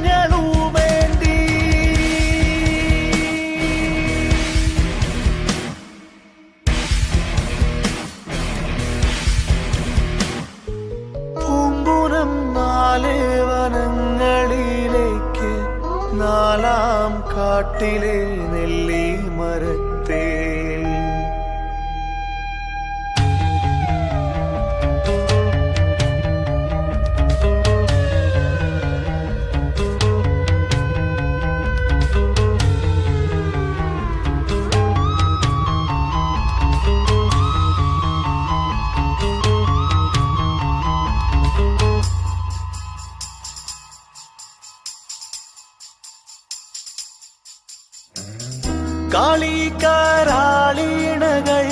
അക്ഷരങ്ങളുമേന്തി പൂമ്പുനം നാല് വനങ്ങളിലേക്ക് നാലാം കാട്ടിലെ നെല്ലി മരക്ക காளி காராளி நகை